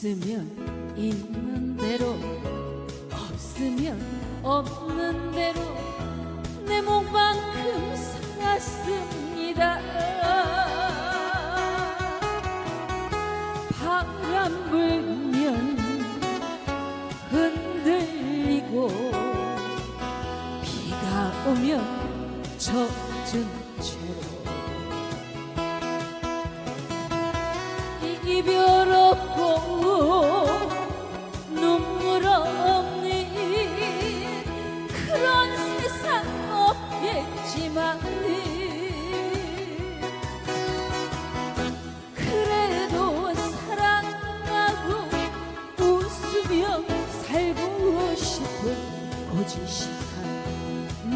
있으면 있는 대로 없으면 없는 대로 내 몸만큼 살았습니다. 바람 불면 흔들리고 비가 오면 젖은 채로 이별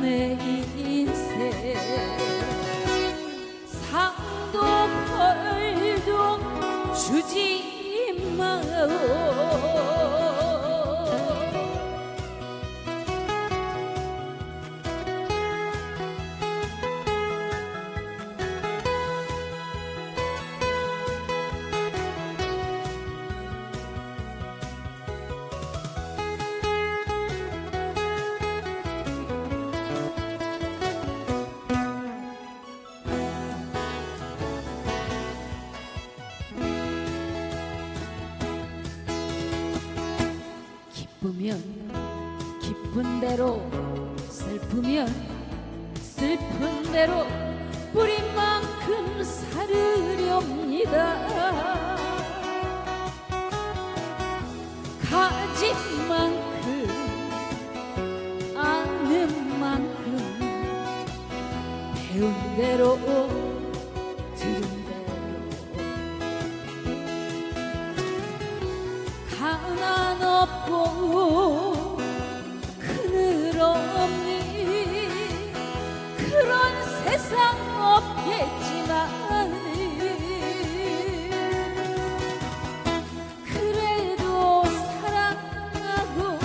내 인생. 상도 벌도 주지 마오 기쁘면 기쁜 대로 슬프면 슬픈 대로 뿌린 만큼 살으렵니다. 가진 만큼 아는 만큼 배운 대로 깊고 그늘 없니 그런 세상 없겠지만 그래도 사랑하고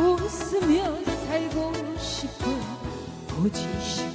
웃으며 살고 싶은 고지심